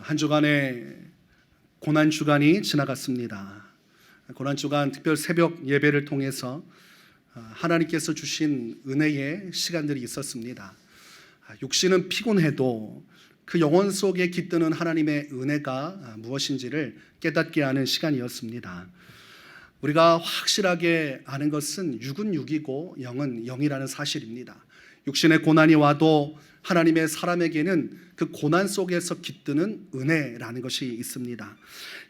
한 주간의 고난 주간이 지나갔습니다. 고난 주간 특별 새벽 예배를 통해서 하나님께서 주신 은혜의 시간들이 있었습니다. 육신은 피곤해도 그 영혼 속에 깃드는 하나님의 은혜가 무엇인지를 깨닫게 하는 시간이었습니다. 우리가 확실하게 아는 것은 육은 육이고 영은 영이라는 사실입니다. 육신의 고난이 와도 하나님의 사람에게는 그 고난 속에서 깃드는 은혜라는 것이 있습니다.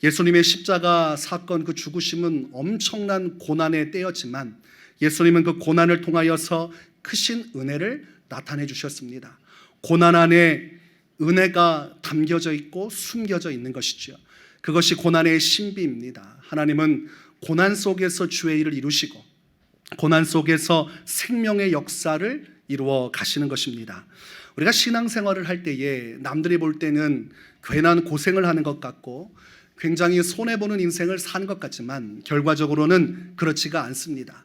예수님의 십자가 사건 그 죽으심은 엄청난 고난의 때였지만 예수님은 그 고난을 통하여서 크신 은혜를 나타내 주셨습니다. 고난 안에 은혜가 담겨져 있고 숨겨져 있는 것이죠. 그것이 고난의 신비입니다. 하나님은 고난 속에서 주의 일을 이루시고 고난 속에서 생명의 역사를 이루어 가시는 것입니다. 우리가 신앙생활을 할 때에 남들이 볼 때는 괜한 고생을 하는 것 같고 굉장히 손해보는 인생을 사는 것 같지만 결과적으로는 그렇지가 않습니다.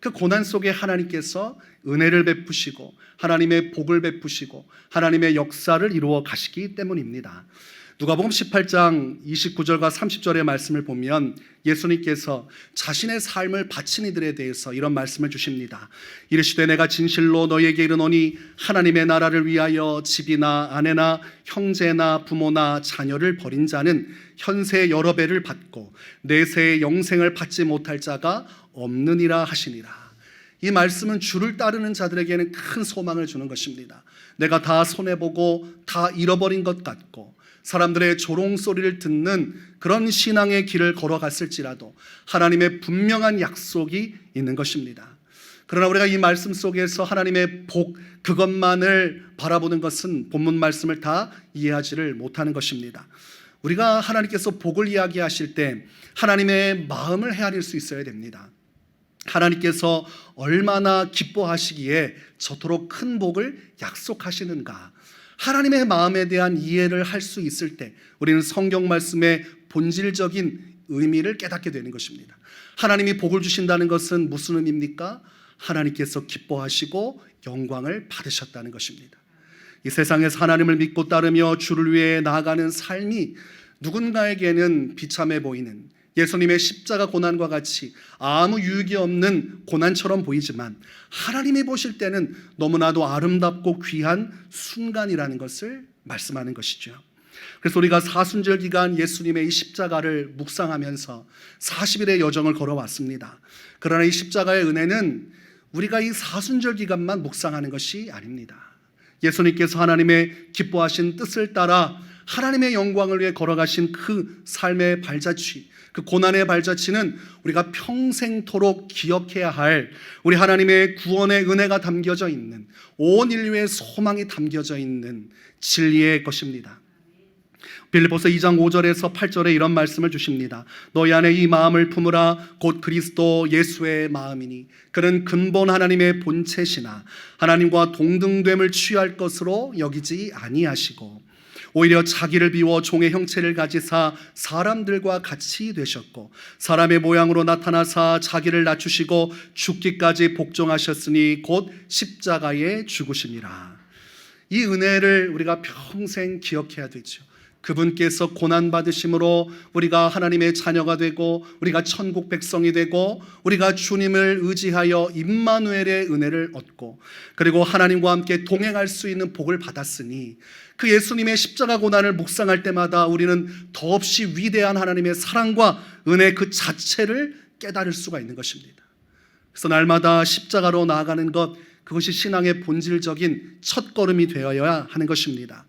그 고난 속에 하나님께서 은혜를 베푸시고 하나님의 복을 베푸시고 하나님의 역사를 이루어 가시기 때문입니다. 누가복음 18장 29절과 30절의 말씀을 보면 예수님께서 자신의 삶을 바친 이들에 대해서 이런 말씀을 주십니다. 이르시되 내가 진실로 너희에게 이르노니 하나님의 나라를 위하여 집이나 아내나 형제나 부모나 자녀를 버린 자는 현세 여러 배를 받고 내세의 영생을 받지 못할 자가 없느니라 하시니라. 이 말씀은 주를 따르는 자들에게는 큰 소망을 주는 것입니다. 내가 다 손해보고 다 잃어버린 것 같고 사람들의 조롱 소리를 듣는 그런 신앙의 길을 걸어갔을지라도 하나님의 분명한 약속이 있는 것입니다. 그러나 우리가 이 말씀 속에서 하나님의 복 그것만을 바라보는 것은 본문 말씀을 다 이해하지를 못하는 것입니다. 우리가 하나님께서 복을 이야기하실 때 하나님의 마음을 헤아릴 수 있어야 됩니다. 하나님께서 얼마나 기뻐하시기에 저토록 큰 복을 약속하시는가. 하나님의 마음에 대한 이해를 할 수 있을 때 우리는 성경 말씀의 본질적인 의미를 깨닫게 되는 것입니다. 하나님이 복을 주신다는 것은 무슨 의미입니까? 하나님께서 기뻐하시고 영광을 받으셨다는 것입니다. 이 세상에서 하나님을 믿고 따르며 주를 위해 나아가는 삶이 누군가에게는 비참해 보이는 예수님의 십자가 고난과 같이 아무 유익이 없는 고난처럼 보이지만 하나님이 보실 때는 너무나도 아름답고 귀한 순간이라는 것을 말씀하는 것이죠. 그래서 우리가 사순절 기간 예수님의 이 십자가를 묵상하면서 40일의 여정을 걸어왔습니다. 그러나 이 십자가의 은혜는 우리가 이 사순절 기간만 묵상하는 것이 아닙니다. 예수님께서 하나님의 기뻐하신 뜻을 따라 하나님의 영광을 위해 걸어가신 그 삶의 발자취, 그 고난의 발자취는 우리가 평생토록 기억해야 할 우리 하나님의 구원의 은혜가 담겨져 있는 온 인류의 소망이 담겨져 있는 진리의 것입니다. 빌립보서 2장 5절에서 8절에 이런 말씀을 주십니다. 너희 안에 이 마음을 품으라 곧 그리스도 예수의 마음이니 그는 근본 하나님의 본체시나 하나님과 동등됨을 취할 것으로 여기지 아니하시고 오히려 자기를 비워 종의 형체를 가지사 사람들과 같이 되셨고 사람의 모양으로 나타나사 자기를 낮추시고 죽기까지 복종하셨으니 곧 십자가에 죽으심이라. 이 은혜를 우리가 평생 기억해야 되죠. 그분께서 고난 받으심으로 우리가 하나님의 자녀가 되고 우리가 천국 백성이 되고 우리가 주님을 의지하여 임마누엘의 은혜를 얻고 그리고 하나님과 함께 동행할 수 있는 복을 받았으니 그 예수님의 십자가 고난을 묵상할 때마다 우리는 더없이 위대한 하나님의 사랑과 은혜 그 자체를 깨달을 수가 있는 것입니다. 그래서 날마다 십자가로 나아가는 것 그것이 신앙의 본질적인 첫걸음이 되어야 하는 것입니다.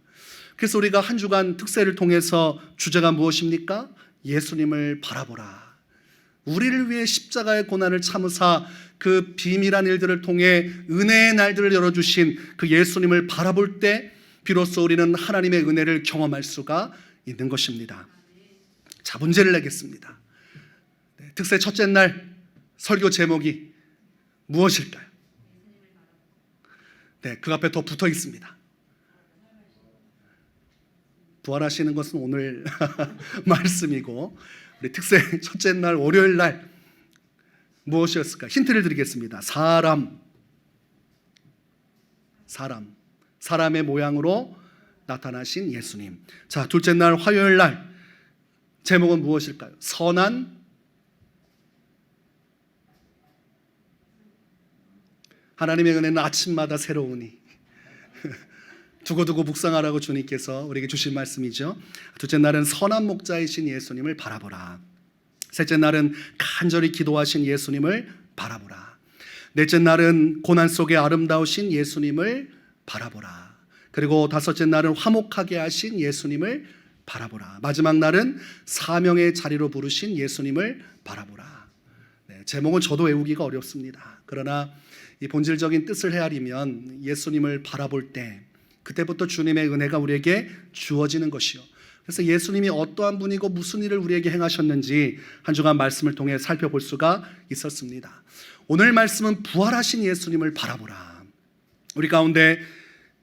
그래서 우리가 한 주간 특세를 통해서 주제가 무엇입니까? 예수님을 바라보라. 우리를 위해 십자가의 고난을 참으사 그 비밀한 일들을 통해 은혜의 날들을 열어주신 그 예수님을 바라볼 때 비로소 우리는 하나님의 은혜를 경험할 수가 있는 것입니다. 자, 문제를 내겠습니다. 네, 특세 첫째 날 설교 제목이 무엇일까요? 네, 그 앞에 더 붙어 있습니다. 부활하시는 것은 오늘 말씀이고 우리 특세 첫째 날 월요일 날 무엇이었을까? 힌트를 드리겠습니다. 사람 사람 사람의 모양으로 나타나신 예수님. 자, 둘째 날 화요일 날 제목은 무엇일까요? 선한 하나님의 은혜는 아침마다 새로우니 두고두고 묵상하라고 주님께서 우리에게 주신 말씀이죠. 둘째 날은 선한 목자이신 예수님을 바라보라. 셋째 날은 간절히 기도하신 예수님을 바라보라. 넷째 날은 고난 속에 아름다우신 예수님을 바라보라. 그리고 다섯째 날은 화목하게 하신 예수님을 바라보라. 마지막 날은 사명의 자리로 부르신 예수님을 바라보라. 네, 제목은 저도 외우기가 어렵습니다. 그러나 이 본질적인 뜻을 헤아리면 예수님을 바라볼 때 그때부터 주님의 은혜가 우리에게 주어지는 것이요. 그래서 예수님이 어떠한 분이고 무슨 일을 우리에게 행하셨는지 한 주간 말씀을 통해 살펴볼 수가 있었습니다. 오늘 말씀은 부활하신 예수님을 바라보라. 우리 가운데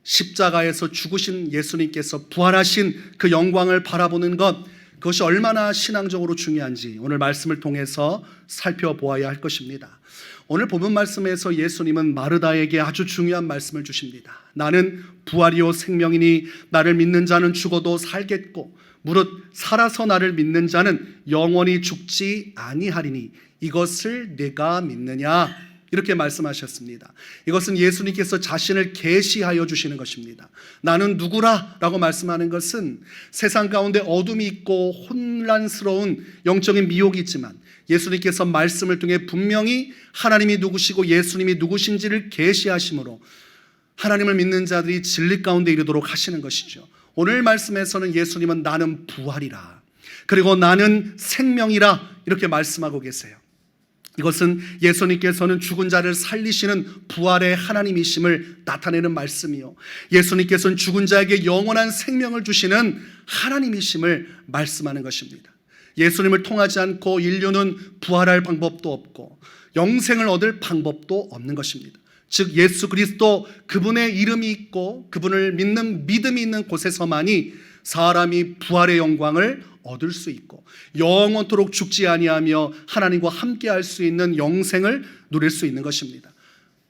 십자가에서 죽으신 예수님께서 부활하신 그 영광을 바라보는 것 그것이 얼마나 신앙적으로 중요한지 오늘 말씀을 통해서 살펴보아야 할 것입니다. 오늘 본문 말씀에서 예수님은 마르다에게 아주 중요한 말씀을 주십니다. 나는 부활이요 생명이니 나를 믿는 자는 죽어도 살겠고 무릇 살아서 나를 믿는 자는 영원히 죽지 아니하리니 이것을 내가 믿느냐 이렇게 말씀하셨습니다. 이것은 예수님께서 자신을 계시하여 주시는 것입니다. 나는 누구라라고 말씀하는 것은 세상 가운데 어둠이 있고 혼란스러운 영적인 미혹이 있지만 예수님께서 말씀을 통해 분명히 하나님이 누구시고 예수님이 누구신지를 계시하심으로 하나님을 믿는 자들이 진리 가운데 이르도록 하시는 것이죠. 오늘 말씀에서는 예수님은 나는 부활이라. 그리고 나는 생명이라 이렇게 말씀하고 계세요. 이것은 예수님께서는 죽은 자를 살리시는 부활의 하나님이심을 나타내는 말씀이요. 예수님께서는 죽은 자에게 영원한 생명을 주시는 하나님이심을 말씀하는 것입니다. 예수님을 통하지 않고 인류는 부활할 방법도 없고 영생을 얻을 방법도 없는 것입니다. 즉 예수 그리스도 그분의 이름이 있고 그분을 믿는 믿음이 있는 곳에서만이 사람이 부활의 영광을 얻을 수 있고 영원토록 죽지 아니하며 하나님과 함께 할 수 있는 영생을 누릴 수 있는 것입니다.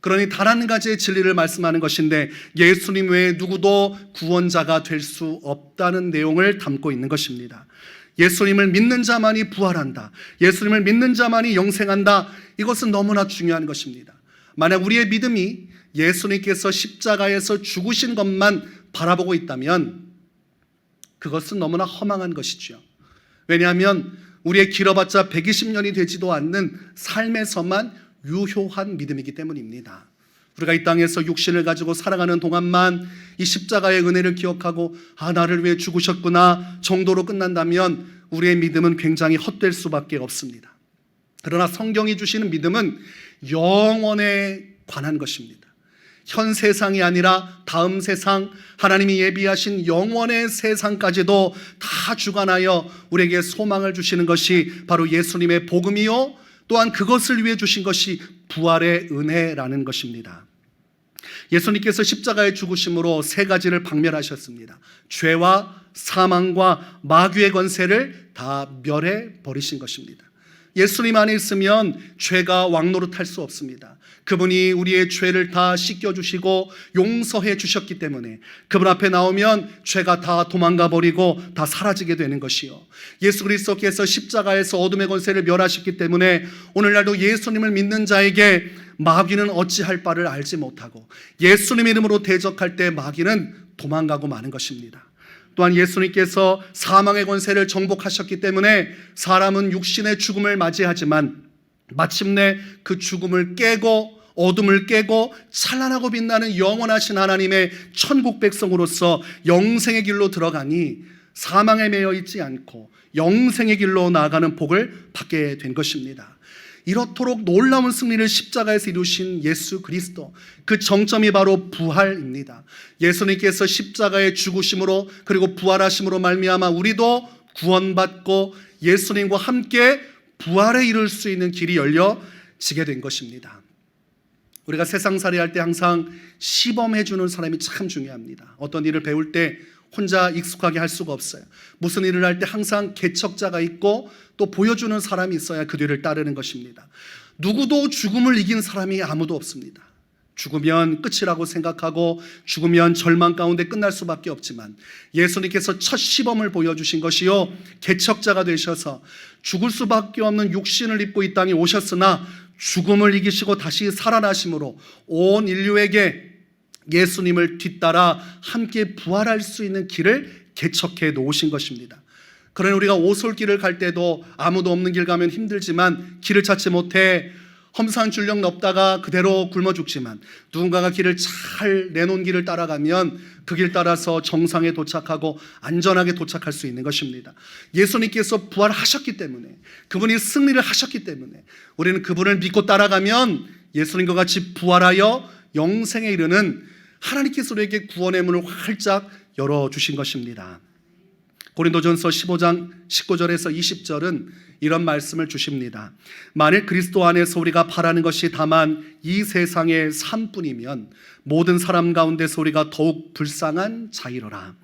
그러니 단한 가지의 진리를 말씀하는 것인데 예수님 외에 누구도 구원자가 될 수 없다는 내용을 담고 있는 것입니다. 예수님을 믿는 자만이 부활한다. 예수님을 믿는 자만이 영생한다. 이것은 너무나 중요한 것입니다. 만약 우리의 믿음이 예수님께서 십자가에서 죽으신 것만 바라보고 있다면 그것은 너무나 허망한 것이죠. 왜냐하면 우리의 길어봤자 120년이 되지도 않는 삶에서만 유효한 믿음이기 때문입니다. 우리가 이 땅에서 육신을 가지고 살아가는 동안만 이 십자가의 은혜를 기억하고 아 나를 위해 죽으셨구나 정도로 끝난다면 우리의 믿음은 굉장히 헛될 수밖에 없습니다. 그러나 성경이 주시는 믿음은 영원에 관한 것입니다. 현 세상이 아니라 다음 세상 하나님이 예비하신 영원의 세상까지도 다 주관하여 우리에게 소망을 주시는 것이 바로 예수님의 복음이요 또한 그것을 위해 주신 것이 부활의 은혜라는 것입니다. 예수님께서 십자가에 죽으심으로 세 가지를 박멸하셨습니다. 죄와 사망과 마귀의 권세를 다 멸해 버리신 것입니다. 예수님 안에 있으면 죄가 왕노릇할 수 없습니다. 그분이 우리의 죄를 다 씻겨주시고 용서해 주셨기 때문에 그분 앞에 나오면 죄가 다 도망가 버리고 다 사라지게 되는 것이요. 예수 그리스도께서 십자가에서 어둠의 권세를 멸하셨기 때문에 오늘날도 예수님을 믿는 자에게 마귀는 어찌할 바를 알지 못하고 예수님 이름으로 대적할 때 마귀는 도망가고 마는 것입니다. 또한 예수님께서 사망의 권세를 정복하셨기 때문에 사람은 육신의 죽음을 맞이하지만 마침내 그 죽음을 깨고 어둠을 깨고 찬란하고 빛나는 영원하신 하나님의 천국 백성으로서 영생의 길로 들어가니 사망에 매여 있지 않고 영생의 길로 나아가는 복을 받게 된 것입니다. 이렇도록 놀라운 승리를 십자가에서 이루신 예수 그리스도 그 정점이 바로 부활입니다. 예수님께서 십자가의 죽으심으로 그리고 부활하심으로 말미암아 우리도 구원받고 예수님과 함께 부활에 이를 수 있는 길이 열려지게 된 것입니다. 우리가 세상살이 할 때 항상 시범해 주는 사람이 참 중요합니다. 어떤 일을 배울 때 혼자 익숙하게 할 수가 없어요. 무슨 일을 할 때 항상 개척자가 있고 또 보여주는 사람이 있어야 그 뒤를 따르는 것입니다. 누구도 죽음을 이긴 사람이 아무도 없습니다. 죽으면 끝이라고 생각하고 죽으면 절망 가운데 끝날 수밖에 없지만 예수님께서 첫 시범을 보여주신 것이요 개척자가 되셔서 죽을 수밖에 없는 육신을 입고 이 땅에 오셨으나 죽음을 이기시고 다시 살아나심으로 온 인류에게 예수님을 뒤따라 함께 부활할 수 있는 길을 개척해 놓으신 것입니다. 그러니 우리가 오솔길을 갈 때도 아무도 없는 길 가면 힘들지만 길을 찾지 못해 험산 줄령 넘다가 그대로 굶어 죽지만 누군가가 길을 잘 내놓은 길을 따라가면 그 길 따라서 정상에 도착하고 안전하게 도착할 수 있는 것입니다. 예수님께서 부활하셨기 때문에 그분이 승리를 하셨기 때문에 우리는 그분을 믿고 따라가면 예수님과 같이 부활하여 영생에 이르는 하나님께서 우리에게 구원의 문을 활짝 열어 주신 것입니다. 고린도전서 15장 19절에서 20절은 이런 말씀을 주십니다. 만일 그리스도 안에서 우리가 바라는 것이 다만 이 세상의 삶뿐이면 모든 사람 가운데서 우리가 더욱 불쌍한 자이로라.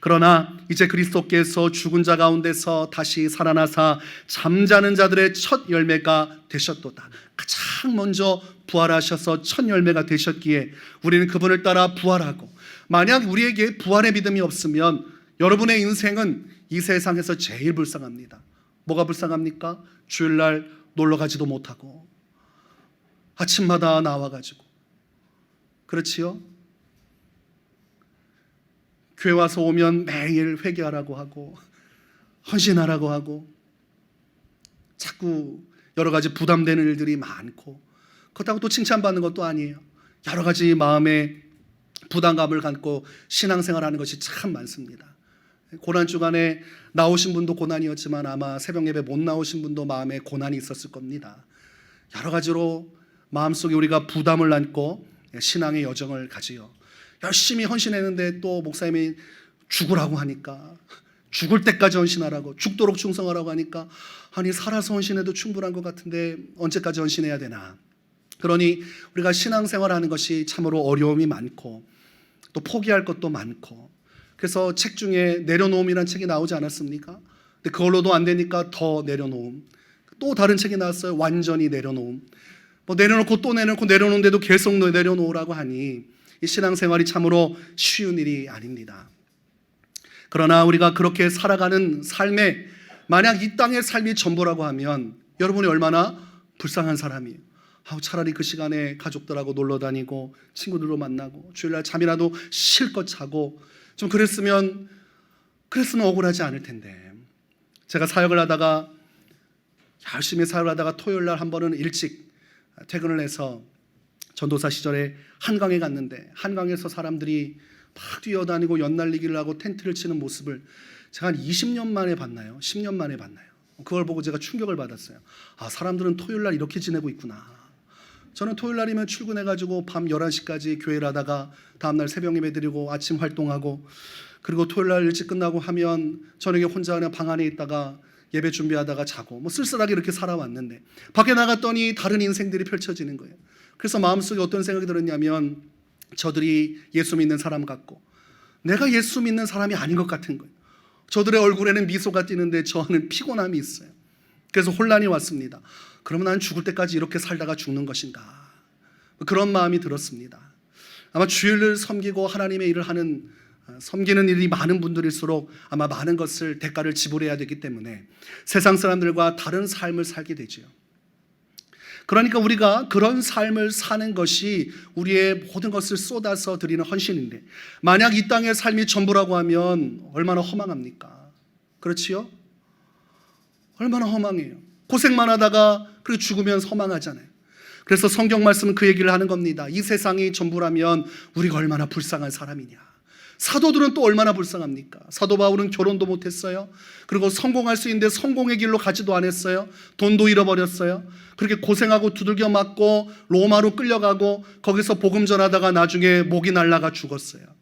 그러나 이제 그리스도께서 죽은 자 가운데서 다시 살아나사 잠자는 자들의 첫 열매가 되셨도다. 가장 먼저 부활하셔서 첫 열매가 되셨기에 우리는 그분을 따라 부활하고 만약 우리에게 부활의 믿음이 없으면 여러분의 인생은 이 세상에서 제일 불쌍합니다. 뭐가 불쌍합니까? 주일날 놀러 가지도 못하고 아침마다 나와 가지고 그렇지요? 교회 와서 오면 매일 회개하라고 하고 헌신하라고 하고 자꾸 여러 가지 부담되는 일들이 많고 그렇다고 또 칭찬받는 것도 아니에요. 여러 가지 마음에 부담감을 갖고 신앙생활하는 것이 참 많습니다. 고난 주간에 나오신 분도 고난이었지만 아마 새벽 예배 못 나오신 분도 마음에 고난이 있었을 겁니다. 여러 가지로 마음속에 우리가 부담을 안고 신앙의 여정을 가지요. 열심히 헌신했는데 또 목사님이 죽으라고 하니까 죽을 때까지 헌신하라고 죽도록 충성하라고 하니까 아니 살아서 헌신해도 충분한 것 같은데 언제까지 헌신해야 되나? 그러니 우리가 신앙생활하는 것이 참으로 어려움이 많고 또 포기할 것도 많고 그래서 책 중에 내려놓음이라는 책이 나오지 않았습니까? 근데 그걸로도 안 되니까 더 내려놓음. 또 다른 책이 나왔어요. 완전히 내려놓음. 뭐 내려놓고 또 내려놓고 내려놓는데도 계속 내려놓으라고 하니 이 신앙생활이 참으로 쉬운 일이 아닙니다. 그러나 우리가 그렇게 살아가는 삶에 만약 이 땅의 삶이 전부라고 하면 여러분이 얼마나 불쌍한 사람이에요. 아우 차라리 그 시간에 가족들하고 놀러 다니고 친구들로 만나고 주일날 잠이라도 실컷 자고 좀 그랬으면 그랬으면 억울하지 않을 텐데 제가 사역을 하다가 열심히 사역을 하다가 토요일 날 한 번은 일찍 퇴근을 해서 전도사 시절에 한강에 갔는데 한강에서 사람들이 막 뛰어다니고 연날리기를 하고 텐트를 치는 모습을 제가 한 20년 만에 봤나요? 10년 만에 봤나요? 그걸 보고 제가 충격을 받았어요. 아, 사람들은 토요일 날 이렇게 지내고 있구나. 저는 토요일 날이면 출근해가지고 밤 11시까지 교회를 하다가 다음날 새벽 예배 드리고 아침 활동하고 그리고 토요일 날 일찍 끝나고 하면 저녁에 혼자 그냥 방 안에 있다가 예배 준비하다가 자고 뭐 쓸쓸하게 이렇게 살아왔는데 밖에 나갔더니 다른 인생들이 펼쳐지는 거예요. 그래서 마음속에 어떤 생각이 들었냐면 저들이 예수 믿는 사람 같고 내가 예수 믿는 사람이 아닌 것 같은 거예요. 저들의 얼굴에는 미소가 띄는데 저는 피곤함이 있어요. 그래서 혼란이 왔습니다. 그러면 난 죽을 때까지 이렇게 살다가 죽는 것인가? 그런 마음이 들었습니다. 아마 주일을 섬기고 하나님의 일을 하는 어, 섬기는 일이 많은 분들일수록 아마 많은 것을 대가를 지불해야 되기 때문에 세상 사람들과 다른 삶을 살게 되지요. 그러니까 우리가 그런 삶을 사는 것이 우리의 모든 것을 쏟아서 드리는 헌신인데 만약 이 땅의 삶이 전부라고 하면 얼마나 허망합니까? 그렇지요? 얼마나 허망해요. 고생만 하다가 그리고 죽으면 허망하잖아요. 그래서 성경 말씀은 그 얘기를 하는 겁니다. 이 세상이 전부라면 우리가 얼마나 불쌍한 사람이냐. 사도들은 또 얼마나 불쌍합니까? 사도 바울은 결혼도 못했어요. 그리고 성공할 수 있는데 성공의 길로 가지도 않았어요. 돈도 잃어버렸어요. 그렇게 고생하고 두들겨 맞고 로마로 끌려가고 거기서 복음 전하다가 나중에 목이 날라가 죽었어요.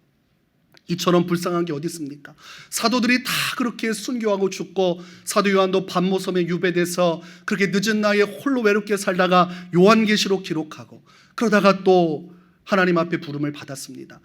이처럼 불쌍한 게 어디 있습니까? 사도들이 다 그렇게 순교하고 죽고 사도 요한도 밤모섬에 유배돼서 그렇게 늦은 나이에 홀로 외롭게 살다가 요한계시록 기록하고 그러다가 또 하나님 앞에 부름을 받았습니다.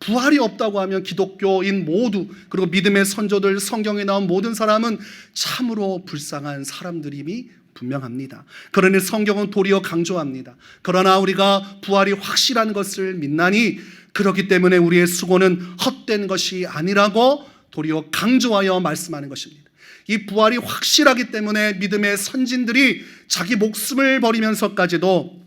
부활이 없다고 하면 기독교인 모두 그리고 믿음의 선조들 성경에 나온 모든 사람은 참으로 불쌍한 사람들임이 분명합니다. 그러니 성경은 도리어 강조합니다. 그러나 우리가 부활이 확실한 것을 믿나니 그렇기 때문에 우리의 수고는 헛된 것이 아니라고 도리어 강조하여 말씀하는 것입니다. 이 부활이 확실하기 때문에 믿음의 선진들이 자기 목숨을 버리면서까지도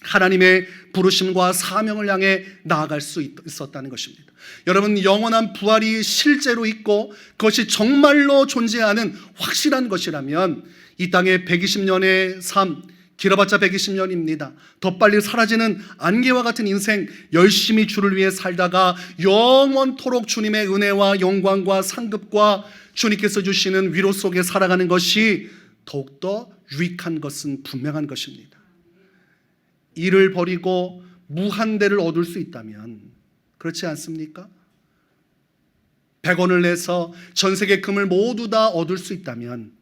하나님의 부르심과 사명을 향해 나아갈 수 있- 있었다는 것입니다. 여러분, 영원한 부활이 실제로 있고 그것이 정말로 존재하는 확실한 것이라면 이 땅의 120년의 삶, 길어봤자 120년입니다. 더 빨리 사라지는 안개와 같은 인생 열심히 주를 위해 살다가 영원토록 주님의 은혜와 영광과 상급과 주님께서 주시는 위로 속에 살아가는 것이 더욱더 유익한 것은 분명한 것입니다. 일을 버리고 무한대를 얻을 수 있다면 그렇지 않습니까? 100원을 내서 전 세계 금을 모두 다 얻을 수 있다면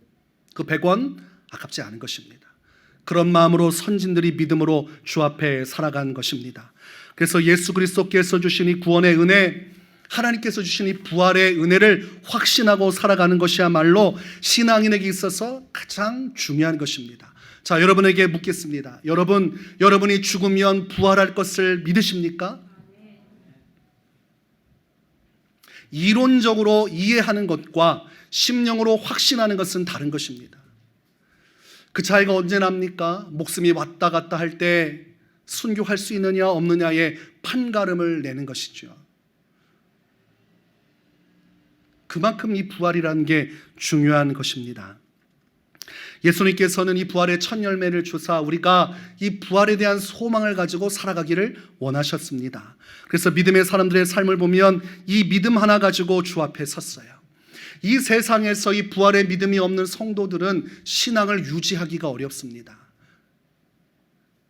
그 100원 아깝지 않은 것입니다. 그런 마음으로 선진들이 믿음으로 주 앞에 살아간 것입니다. 그래서 예수 그리스도께서 주신 이 구원의 은혜, 하나님께서 주신 이 부활의 은혜를 확신하고 살아가는 것이야말로 신앙인에게 있어서 가장 중요한 것입니다. 자, 여러분에게 묻겠습니다. 여러분, 여러분이 죽으면 부활할 것을 믿으십니까? 이론적으로 이해하는 것과 심령으로 확신하는 것은 다른 것입니다. 그 차이가 언제 납니까? 목숨이 왔다 갔다 할 때 순교할 수 있느냐 없느냐의 판가름을 내는 것이죠. 그만큼 이 부활이라는 게 중요한 것입니다. 예수님께서는 이 부활의 첫 열매를 주사 우리가 이 부활에 대한 소망을 가지고 살아가기를 원하셨습니다. 그래서 믿음의 사람들의 삶을 보면 이 믿음 하나 가지고 주 앞에 섰어요. 이 세상에서 이 부활의 믿음이 없는 성도들은 신앙을 유지하기가 어렵습니다.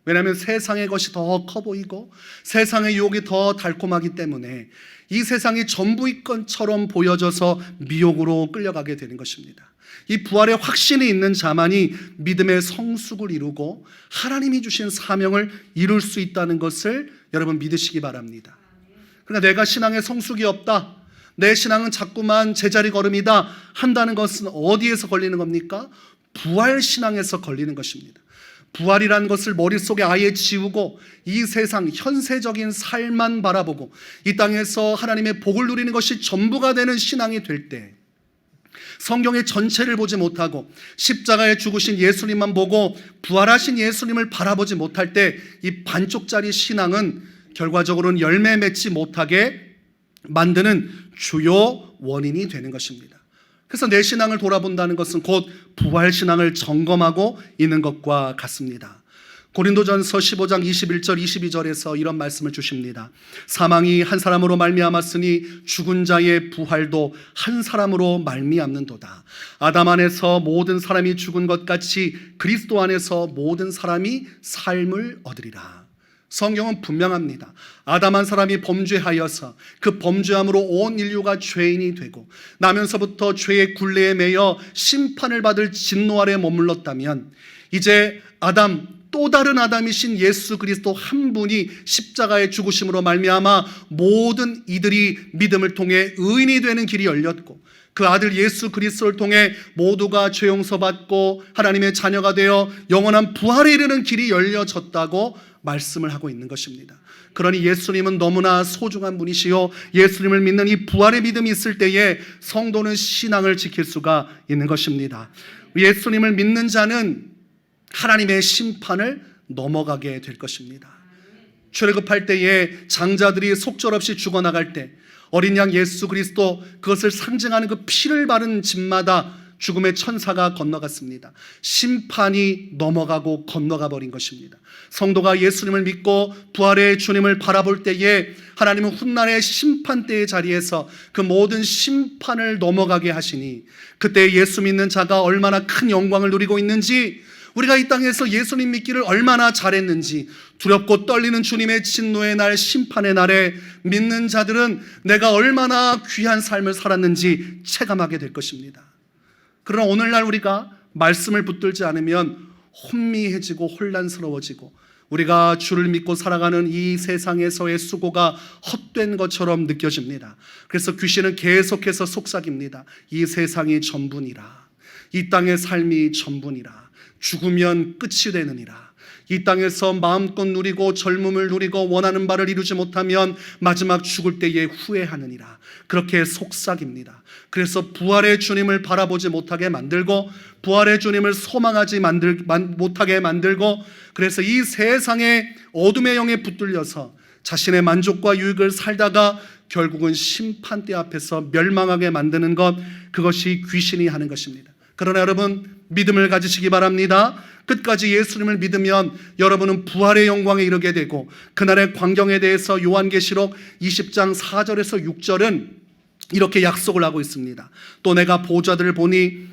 왜냐하면 세상의 것이 더 커 보이고 세상의 유혹이 더 달콤하기 때문에 이 세상이 전부인 것처럼 보여져서 미혹으로 끌려가게 되는 것입니다. 이 부활의 확신이 있는 자만이 믿음의 성숙을 이루고 하나님이 주신 사명을 이룰 수 있다는 것을 여러분 믿으시기 바랍니다. 그러니까 내가 신앙의 성숙이 없다. 내 신앙은 자꾸만 제자리 걸음이다 한다는 것은 어디에서 걸리는 겁니까? 부활 신앙에서 걸리는 것입니다. 부활이라는 것을 머릿속에 아예 지우고 이 세상 현세적인 삶만 바라보고 이 땅에서 하나님의 복을 누리는 것이 전부가 되는 신앙이 될 때 성경의 전체를 보지 못하고 십자가에 죽으신 예수님만 보고 부활하신 예수님을 바라보지 못할 때 이 반쪽짜리 신앙은 결과적으로는 열매 맺지 못하게 만드는 주요 원인이 되는 것입니다. 그래서 내 신앙을 돌아본다는 것은 곧 부활 신앙을 점검하고 있는 것과 같습니다. 고린도전서 15장 21절 22절에서 이런 말씀을 주십니다. 사망이 한 사람으로 말미암았으니 죽은 자의 부활도 한 사람으로 말미암는도다. 아담 안에서 모든 사람이 죽은 것 같이 그리스도 안에서 모든 사람이 삶을 얻으리라. 성경은 분명합니다. 아담 한 사람이 범죄하여서 그 범죄함으로 온 인류가 죄인이 되고 나면서부터 죄의 굴레에 매여 심판을 받을 진노 아래 머물렀다면 이제 아담 또 다른 아담이신 예수 그리스도 한 분이 십자가의 죽으심으로 말미암아 모든 이들이 믿음을 통해 의인이 되는 길이 열렸고 그 아들 예수 그리스도를 통해 모두가 죄 용서받고 하나님의 자녀가 되어 영원한 부활에 이르는 길이 열려졌다고 말씀을 하고 있는 것입니다. 그러니 예수님은 너무나 소중한 분이시요 예수님을 믿는 이 부활의 믿음이 있을 때에 성도는 신앙을 지킬 수가 있는 것입니다. 예수님을 믿는 자는 하나님의 심판을 넘어가게 될 것입니다. 출애굽할 때에 장자들이 속절없이 죽어나갈 때 어린 양 예수 그리스도 그것을 상징하는 그 피를 바른 집마다 죽음의 천사가 건너갔습니다. 심판이 넘어가고 건너가 버린 것입니다. 성도가 예수님을 믿고 부활의 주님을 바라볼 때에 하나님은 훗날의 심판대의 자리에서 그 모든 심판을 넘어가게 하시니 그때 예수 믿는 자가 얼마나 큰 영광을 누리고 있는지 우리가 이 땅에서 예수님 믿기를 얼마나 잘했는지 두렵고 떨리는 주님의 진노의 날 심판의 날에 믿는 자들은 내가 얼마나 귀한 삶을 살았는지 체감하게 될 것입니다. 그러나 오늘날 우리가 말씀을 붙들지 않으면 혼미해지고 혼란스러워지고 우리가 주를 믿고 살아가는 이 세상에서의 수고가 헛된 것처럼 느껴집니다. 그래서 귀신은 계속해서 속삭입니다. 이 세상이 전부니라. 이 땅의 삶이 전부니라. 죽으면 끝이 되느니라. 이 땅에서 마음껏 누리고 젊음을 누리고 원하는 바를 이루지 못하면 마지막 죽을 때에 후회하느니라. 그렇게 속삭입니다. 그래서 부활의 주님을 바라보지 못하게 만들고 부활의 주님을 소망하지 만들, 만, 못하게 만들고 그래서 이 세상의 어둠의 영에 붙들려서 자신의 만족과 유익을 살다가 결국은 심판대 앞에서 멸망하게 만드는 것 그것이 귀신이 하는 것입니다. 그러나 여러분 믿음을 가지시기 바랍니다. 끝까지 예수님을 믿으면 여러분은 부활의 영광에 이르게 되고 그날의 광경에 대해서 요한계시록 20장 4절에서 6절은 이렇게 약속을 하고 있습니다. 또 내가 보좌들을 보니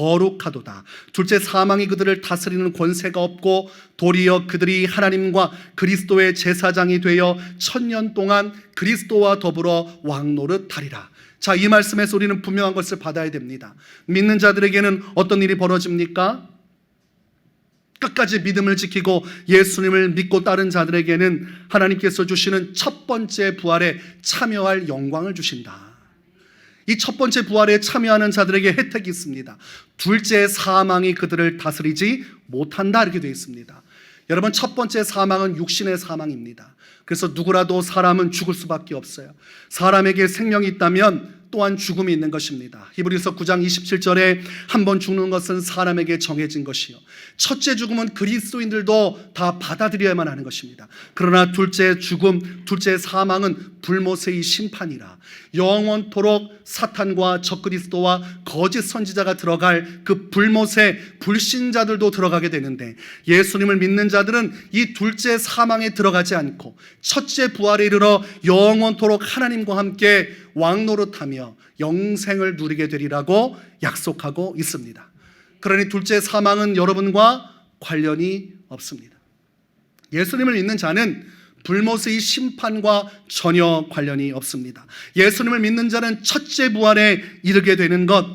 거룩하도다. 둘째 사망이 그들을 다스리는 권세가 없고 도리어 그들이 하나님과 그리스도의 제사장이 되어 천년 동안 그리스도와 더불어 왕노릇하리라. 자, 이 말씀에서 우리는 분명한 것을 받아야 됩니다. 믿는 자들에게는 어떤 일이 벌어집니까? 끝까지 믿음을 지키고 예수님을 믿고 따른 자들에게는 하나님께서 주시는 첫 번째 부활에 참여할 영광을 주신다. 이 첫 번째 부활에 참여하는 자들에게 혜택이 있습니다. 둘째 사망이 그들을 다스리지 못한다 이렇게 되어 있습니다. 여러분 첫 번째 사망은 육신의 사망입니다. 그래서 누구라도 사람은 죽을 수밖에 없어요. 사람에게 생명이 있다면 또한 죽음이 있는 것입니다. 히브리서 9장 27절에 한 번 죽는 것은 사람에게 정해진 것이요. 첫째 죽음은 그리스도인들도 다 받아들여야만 하는 것입니다. 그러나 둘째 죽음, 둘째 사망은 불모세의 심판이라 영원토록 사탄과 적그리스도와 거짓 선지자가 들어갈 그 불모세 불신자들도 들어가게 되는데 예수님을 믿는 자들은 이 둘째 사망에 들어가지 않고 첫째 부활에 이르러 영원토록 하나님과 함께 왕 노릇하며 영생을 누리게 되리라고 약속하고 있습니다. 그러니 둘째 사망은 여러분과 관련이 없습니다. 예수님을 믿는 자는 불모스의 심판과 전혀 관련이 없습니다. 예수님을 믿는 자는 첫째 부활에 이르게 되는 것,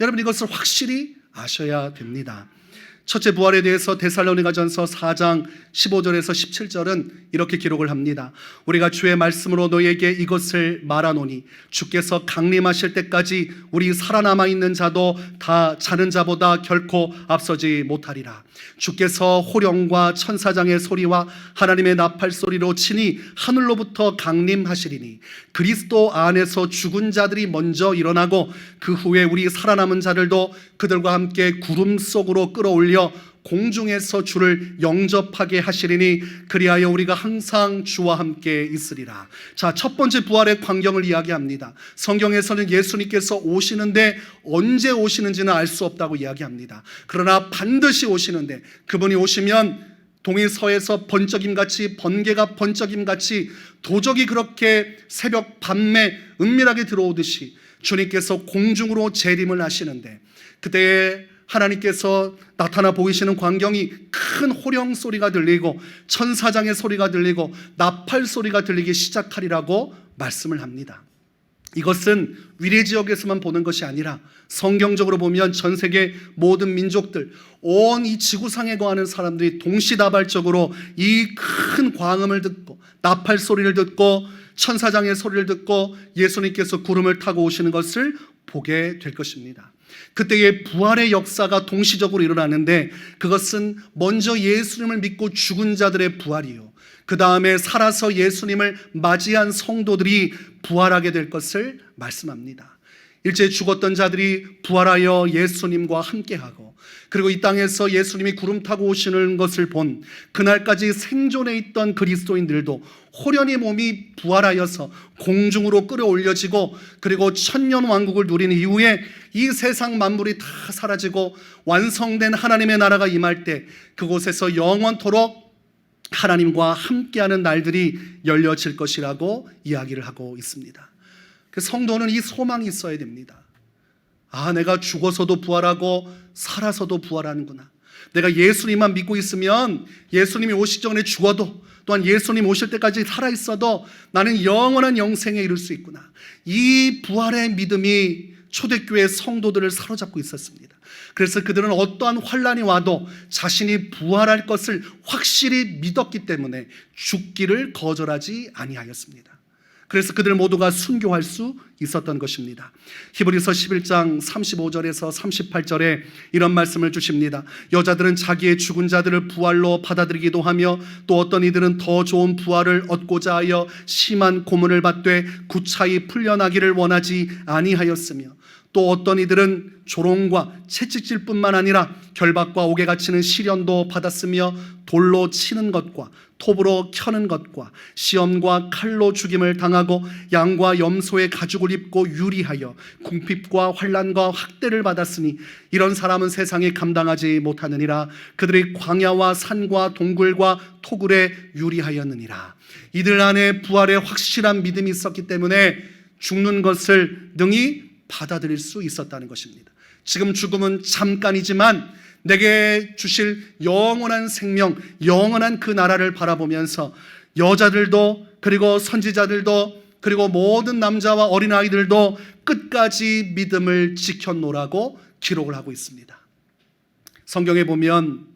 여러분 이것을 확실히 아셔야 됩니다. 첫째 부활에 대해서 데살로니가전서 4장 15절에서 17절은 이렇게 기록을 합니다. 우리가 주의 말씀으로 너에게 이것을 말하노니 주께서 강림하실 때까지 우리 살아남아 있는 자도 다 자는 자보다 결코 앞서지 못하리라. 주께서 호령과 천사장의 소리와 하나님의 나팔 소리로 치니 하늘로부터 강림하시리니 그리스도 안에서 죽은 자들이 먼저 일어나고 그 후에 우리 살아남은 자들도 그들과 함께 구름 속으로 끌어올 려 공중에서 주를 영접하게 하시리니 그리하여 우리가 항상 주와 함께 있으리라. 자, 첫 번째 부활의 광경을 이야기합니다. 성경에서는 예수님께서 오시는데 언제 오시는지는 알 수 없다고 이야기합니다. 그러나 반드시 오시는데 그분이 오시면 동해서에서 번쩍임 같이 번개가 번쩍임 같이 도적이 그렇게 새벽 밤에 은밀하게 들어오듯이 주님께서 공중으로 재림을 하시는데 그때에 하나님께서 나타나 보이시는 광경이 큰 호령 소리가 들리고 천사장의 소리가 들리고 나팔 소리가 들리기 시작하리라고 말씀을 합니다. 이것은 위례 지역에서만 보는 것이 아니라 성경적으로 보면 전 세계 모든 민족들, 온 이 지구상에 거하는 사람들이 동시다발적으로 이 큰 광음을 듣고 나팔 소리를 듣고 천사장의 소리를 듣고 예수님께서 구름을 타고 오시는 것을 보게 될 것입니다. 그때의 부활의 역사가 동시적으로 일어나는데 그것은 먼저 예수님을 믿고 죽은 자들의 부활이요. 그 다음에 살아서 예수님을 맞이한 성도들이 부활하게 될 것을 말씀합니다. 일제 죽었던 자들이 부활하여 예수님과 함께하고 그리고 이 땅에서 예수님이 구름 타고 오시는 것을 본 그날까지 생존해 있던 그리스도인들도 호련히 몸이 부활하여서 공중으로 끌어올려지고 그리고 천년 왕국을 누리는 이후에 이 세상 만물이 다 사라지고 완성된 하나님의 나라가 임할 때 그곳에서 영원토록 하나님과 함께하는 날들이 열려질 것이라고 이야기를 하고 있습니다. 그 성도는 이 소망이 있어야 됩니다. 아, 내가 죽어서도 부활하고 살아서도 부활하는구나. 내가 예수님만 믿고 있으면 예수님이 오시기 전에 죽어도 또한 예수님 오실 때까지 살아 있어도 나는 영원한 영생에 이를 수 있구나. 이 부활의 믿음이 초대교회 성도들을 사로잡고 있었습니다. 그래서 그들은 어떠한 환란이 와도 자신이 부활할 것을 확실히 믿었기 때문에 죽기를 거절하지 아니하였습니다. 그래서 그들 모두가 순교할 수 있었던 것입니다. 히브리서 11장 35절에서 38절에 이런 말씀을 주십니다. 여자들은 자기의 죽은 자들을 부활로 받아들이기도 하며 또 어떤 이들은 더 좋은 부활을 얻고자 하여 심한 고문을 받되 구차히 풀려나기를 원하지 아니하였으며 또 어떤 이들은 조롱과 채찍질뿐만 아니라 결박과 옥에 갇히는 시련도 받았으며 돌로 치는 것과 톱으로 켜는 것과 시험과 칼로 죽임을 당하고 양과 염소의 가죽을 입고 유리하여 궁핍과 환란과 학대를 받았으니 이런 사람은 세상에 감당하지 못하느니라 그들이 광야와 산과 동굴과 토굴에 유리하였느니라 이들 안에 부활의 확실한 믿음이 있었기 때문에 죽는 것을 능히 받아들일 수 있었다는 것입니다. 지금 죽음은 잠깐이지만 내게 주실 영원한 생명, 영원한 그 나라를 바라보면서 여자들도 그리고 선지자들도 그리고 모든 남자와 어린아이들도 끝까지 믿음을 지켜노라고 기록을 하고 있습니다. 성경에 보면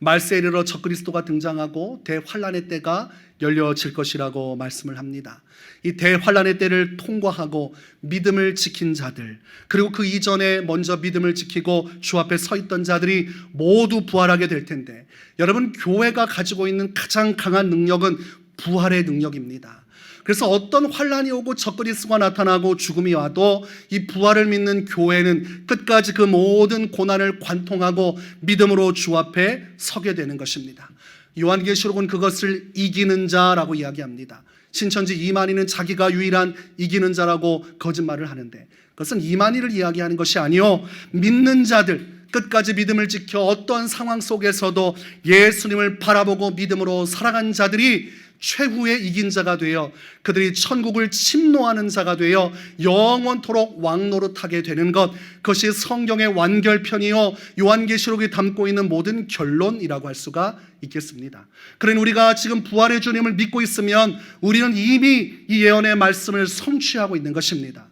말세에 이르러 적그리스도가 등장하고 대환란의 때가 열려질 것이라고 말씀을 합니다. 이 대환란의 때를 통과하고 믿음을 지킨 자들 그리고 그 이전에 먼저 믿음을 지키고 주 앞에 서 있던 자들이 모두 부활하게 될 텐데 여러분 교회가 가지고 있는 가장 강한 능력은 부활의 능력입니다. 그래서 어떤 환란이 오고 적그리스도가 나타나고 죽음이 와도 이 부활을 믿는 교회는 끝까지 그 모든 고난을 관통하고 믿음으로 주 앞에 서게 되는 것입니다. 요한계시록은 그것을 이기는 자라고 이야기합니다. 신천지 이만희는 자기가 유일한 이기는 자라고 거짓말을 하는데 그것은 이만희를 이야기하는 것이 아니요 믿는 자들 끝까지 믿음을 지켜 어떤 상황 속에서도 예수님을 바라보고 믿음으로 살아간 자들이 최후의 이긴 자가 되어 그들이 천국을 침노하는 자가 되어 영원토록 왕노릇하게 되는 것 그것이 성경의 완결편이요 요한계시록이 담고 있는 모든 결론이라고 할 수가 있겠습니다. 그러니 우리가 지금 부활의 주님을 믿고 있으면 우리는 이미 이 예언의 말씀을 성취하고 있는 것입니다.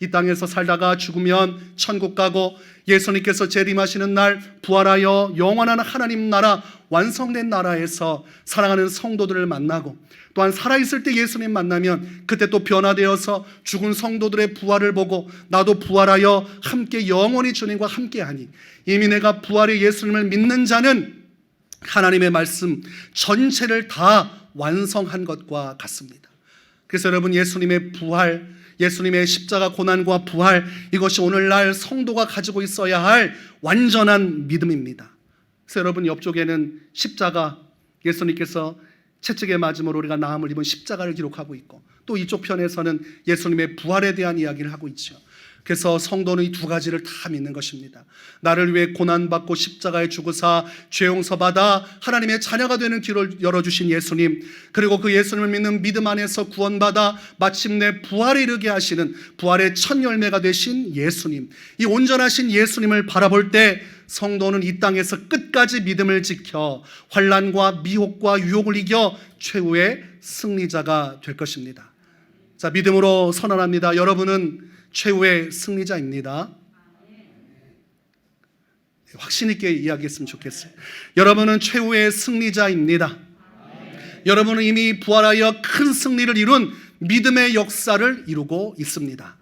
이 땅에서 살다가 죽으면 천국 가고 예수님께서 재림하시는 날 부활하여 영원한 하나님 나라 완성된 나라에서 사랑하는 성도들을 만나고 또한 살아있을 때 예수님 만나면 그때 또 변화되어서 죽은 성도들의 부활을 보고 나도 부활하여 함께 영원히 주님과 함께하니 이미 내가 부활의 예수님을 믿는 자는 하나님의 말씀 전체를 다 완성한 것과 같습니다. 그래서 여러분 예수님의 부활 예수님의 십자가 고난과 부활 이것이 오늘날 성도가 가지고 있어야 할 완전한 믿음입니다. 그래서 여러분 옆쪽에는 십자가 예수님께서 채찍에 맞음으로 우리가 나음을 입은 십자가를 기록하고 있고 또 이쪽 편에서는 예수님의 부활에 대한 이야기를 하고 있죠. 그래서 성도는 이 두 가지를 다 믿는 것입니다. 나를 위해 고난받고 십자가에 죽으사 죄 용서받아 하나님의 자녀가 되는 길을 열어주신 예수님, 그리고 그 예수님을 믿는 믿음 안에서 구원받아 마침내 부활에 이르게 하시는 부활의 첫 열매가 되신 예수님, 이 온전하신 예수님을 바라볼 때 성도는 이 땅에서 끝까지 믿음을 지켜 환란과 미혹과 유혹을 이겨 최후의 승리자가 될 것입니다. 자, 믿음으로 선언합니다. 여러분은 최후의 승리자입니다. 확신 있게 이야기했으면 좋겠어요. 여러분은 최후의 승리자입니다. 여러분은 이미 부활하여 큰 승리를 이룬 믿음의 역사를 이루고 있습니다.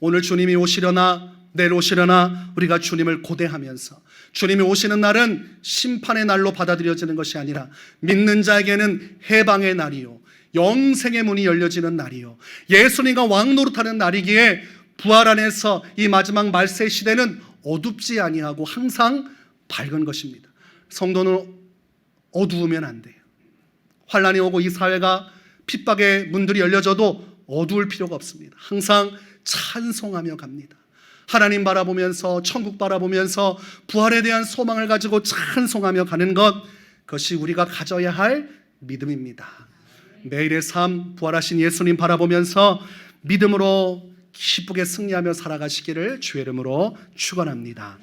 오늘 주님이 오시려나 내일 오시려나 우리가 주님을 고대하면서 주님이 오시는 날은 심판의 날로 받아들여지는 것이 아니라 믿는 자에게는 해방의 날이요 영생의 문이 열려지는 날이요. 예수님과 왕 노릇하는 날이기에 부활 안에서 이 마지막 말세 시대는 어둡지 아니하고 항상 밝은 것입니다. 성도는 어두우면 안 돼요. 환란이 오고 이 사회가 핍박의 문들이 열려져도 어두울 필요가 없습니다. 항상 찬송하며 갑니다. 하나님 바라보면서 천국 바라보면서 부활에 대한 소망을 가지고 찬송하며 가는 것 그것이 우리가 가져야 할 믿음입니다. 매일의 삶 부활하신 예수님 바라보면서 믿음으로 기쁘게 승리하며 살아가시기를 주의 이름으로 축원합니다.